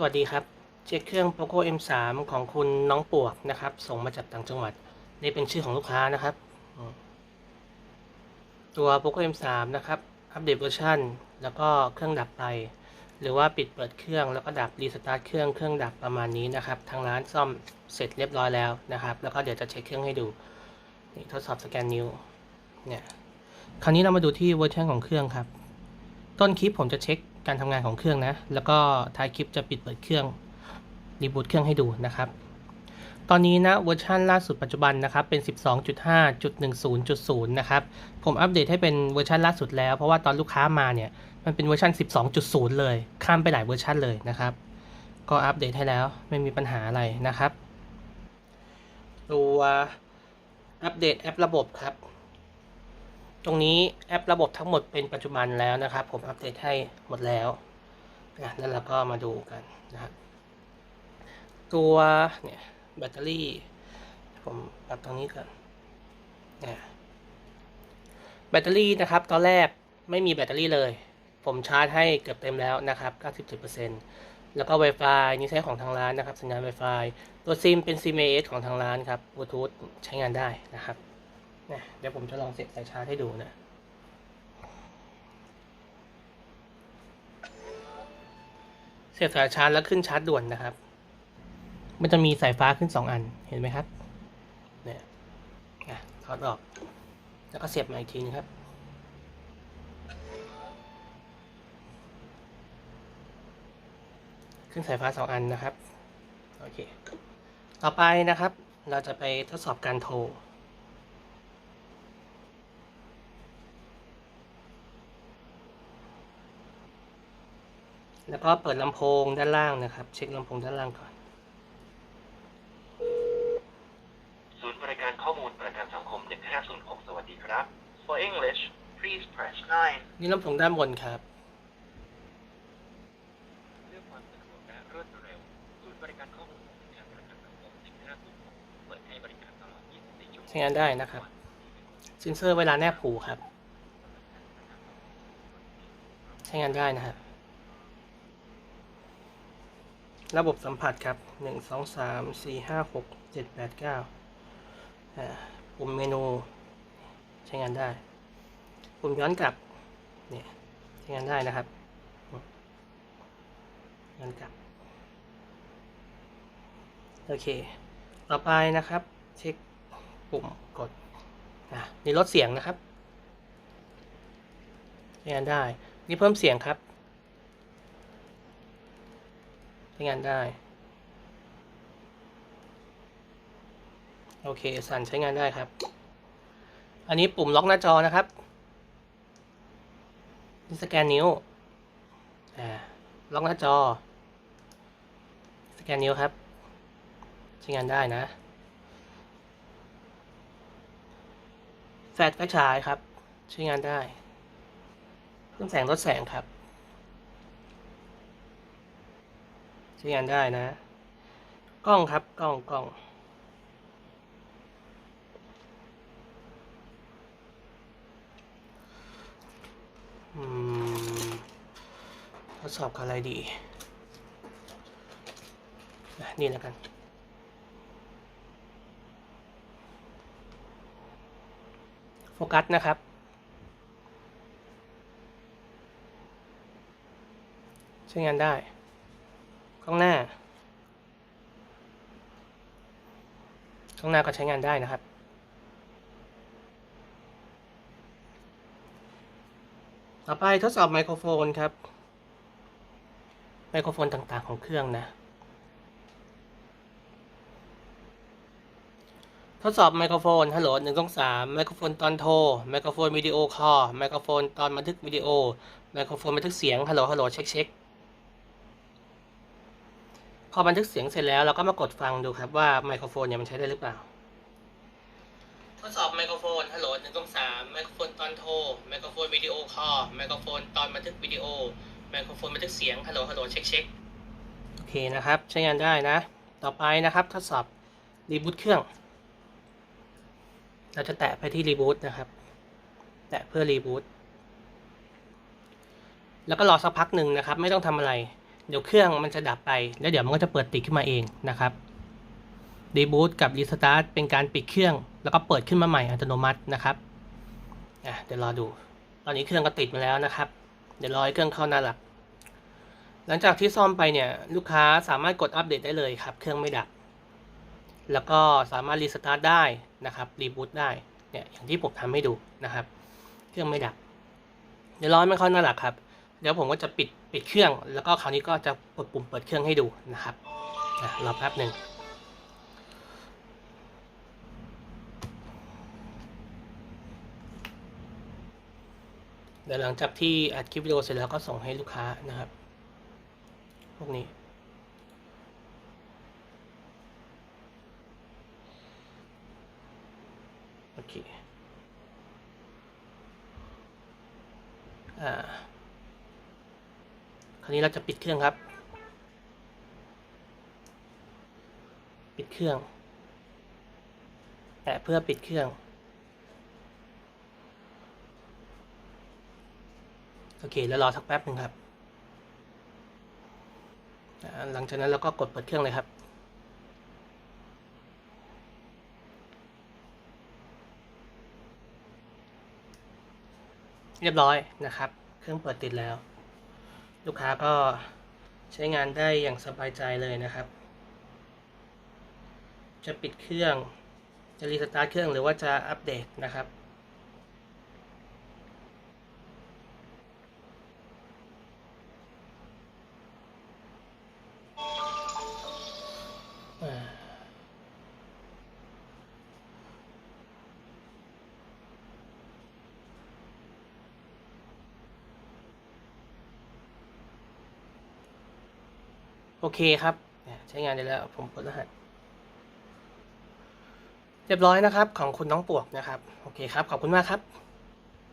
สวัสดีครับ เช็คเครื่อง POCO M3 ของคุณน้องปวกนะครับ ส่งมาจากต่างจังหวัด นี่เป็นชื่อของลูกค้านะครับ ตัว POCO M3 นะครับ อัปเดตเวอร์ชันแล้วก็เครื่องดับไป หรือว่าปิดเปิดเครื่องแล้วก็ดับรีสตาร์ทเครื่องเครื่องดับประมาณนี้นะครับ ทางร้านซ่อมเสร็จเรียบร้อยแล้วนะครับ แล้วก็เดี๋ยวจะเช็คเครื่องให้ดู นี่ทดสอบสแกนนิ้ว เนี่ย คราวนี้เรามาดูที่เวอร์ชันของเครื่องครับ ต้นคลิปผมจะเช็คการทำงานของเครื่องนะ แล้วก็ท้ายคลิปจะปิดเปิดเครื่องรีบูตเครื่องให้ดูนะครับ ตอนนี้นะเวอร์ชันล่าสุดปัจจุบันนะครับเป็น 12.5.10.0 นะครับ ผมอัปเดตให้เป็นเวอร์ชันล่าสุดแล้ว เพราะว่าตอนลูกค้ามาเนี่ย มันเป็นเวอร์ชัน12.0 เลย ข้ามไปหลายเวอร์ชันเลยนะครับ ก็อัปเดตให้แล้วไม่มีปัญหาอะไรนะครับ ตัวอัปเดตแอประบบครับ ตรงนี้แอประบบทั้งหมดเป็นปัจจุบันแล้วนะครับ ผมอัปเดตให้หมดแล้วนะแล้วเราก็มาดูกันนะครับตัวเนี่ยแบตเตอรี่ ผมปรับตรงนี้ก่อนนะแบตเตอรี่นะครับ ตอนแรกไม่มีแบตเตอรี่เลย ผมชาร์จให้เกือบเต็มแล้วนะครับ97%แล้วก็ Wi-Fi นี่ใช้ของทางร้านนะครับ สัญญาณ Wi-Fi ตัวซิมเป็นซิม AS ของทางร้านครับบลูทูธใช้งานได้นะครับ นะเดี๋ยวผมจะลองเสียบสายชาร์จให้ดูนะเสียบสายชาร์จแล้วขึ้นชาร์จด่วนนะครับ มันจะมีสายฟ้าขึ้นสองอันเห็นไหมครับเนี่ยนะถอดออก แล้วก็เสียบมาอีกทีนึงครับขึ้นสายฟ้าสองอันนะครับ โอเค ต่อไปนะครับ เราจะไปทดสอบการโทร แล้วก็เปิดลำโพงด้านล่างนะครับ เช็คลำโพงด้านล่างก่อน ศูนย์บริการข้อมูลประกันสังคม1506สวัสดีครับ For English please press 9นี่ลำโพงด้านบนครับเรื่องความสะดวกและรวดเร็ว ศูนย์บริการข้อมูลทางประกันสังคม1506เปิดให้บริการตลอด 24 ชั่วโมงใช้งานได้นะครับเซ็นเซอร์เวลาแนบหูครับ ใช้งานได้นะครับ ระบบสัมผัสครับหนึ่งสองสามสี่ห้าหกเจ็ดแปดเก้าปุ่มเมนูใช้งานได้ ปุ่มย้อนกลับเนี่ยใช้งานได้นะครับย้อนกลับ โอเค ต่อไปนะครับ เช็คปุ่มกดอะนี่ลดเสียงนะครับ ใช้งานได้ นี่เพิ่มเสียงครับ ใช้งานได้ โอเค สั่นใช้งานได้ครับ อันนี้ปุ่มล็อกหน้าจอนะครับนี่สแกนนิ้วล็อกหน้าจอ สแกนนิ้วครับ ใช้งานได้นะ แฟลชไฟฉายครับ ใช้งานได้เพิ่มแสงลดแสงครับ ใช้งานได้นะ กล้องครับกล้องกล้องทดสอบอะไรดี นี่แล้วกันโฟกัสนะครับใช้งานได้ ข้างหน้าข้างหน้าก็ใช้งานได้นะครับ ต่อไปทดสอบไมโครโฟนครับ ไมโครโฟนต่างๆของเครื่องนะ ทดสอบไมโครโฟนฮัลโหลหนึ่งสองสามไมโครโฟนตอนโทร ไมโครโฟนวิดีโอคอล ไมโครโฟนตอนบันทึกวิดีโอ ไมโครโฟนบันทึกเสียงฮัลโหลฮัลโหลเช็คเช็ค อบันทึกเสียงเสร็จแล้วเราก็มากดฟังดูครับว่าไมโครโฟนเนี่ยมันใช้ได้หรือเปล่า ทดสอบไมโครโฟนฮัลโหลหนึ่งสองสามไมโครโฟนตอนโทรไมโครโฟนวิดีโอคอลไมโครโฟนตอนบันทึกวิดีโอไมโครโฟนบันทึกเสียงฮัลโหลฮัลโหลเช็คเช็คโอเคนะครับ ใช้งานได้นะ ต่อไปนะครับ ทดสอบรีบูตเครื่อง เราจะแตะไปที่รีบูตนะครับ แตะเพื่อรีบูตแล้วก็รอสักพักหนึ่งนะครับ ไม่ต้องทำอะไร เดี๋ยวเครื่องมันจะดับไป แล้วเดี๋ยวมันก็จะเปิดติดขึ้นมาเองนะครับรีบูตกับรีสตาร์ทเป็นการปิดเครื่อง แล้วก็เปิดขึ้นมาใหม่อัตโนมัตินะครับอะเดี๋ยวรอดู ตอนนี้เครื่องก็ติดมาแล้วนะครับ เดี๋ยวรอให้เครื่องเข้าหน้าหลัก หลังจากที่ซ่อมไปเนี่ยลูกค้าสามารถกดอัปเดตได้เลยครับ เครื่องไม่ดับ แล้วก็สามารถรีสตาร์ทได้นะครับรีบูตได้เนี่ยอย่างที่ผมทำให้ดูนะครับ เครื่องไม่ดับ เดี๋ยวรอให้มันเข้าหน้าหลักครับ เดี๋ยวผมก็จะปิดปิดเครื่อง แล้วก็คราวนี้ก็จะกดปุ่มเปิดเครื่องให้ดูนะครับรอแป๊บหนึ่งเดี๋ยวหลังจากที่อัดคลิปวิดีโอเสร็จแล้วก็ส่งให้ลูกค้านะครับ พวกนี้ โอเค อ่าาวนี้เราจะปิดเครื่องครับ ปิดเครื่องแตะเพื่อปิดเครื่อง โอเค แล้วรอสักแป๊บหนึ่งครับ หลังจากนั้นเราก็กดเปิดเครื่องเลยครับเรียบร้อยนะครับ เครื่องเปิดติดแล้ว ลูกค้าก็ใช้งานได้อย่างสบายใจเลยนะครับ จะปิดเครื่อง จะรีสตาร์ทเครื่องหรือว่าจะอัปเดตนะครับ โอเคครับ ใช้งานได้แล้วผมกดรหัส เรียบร้อยนะครับของคุณน้องปวกนะครับ โอเคครับ ขอบคุณมากครับ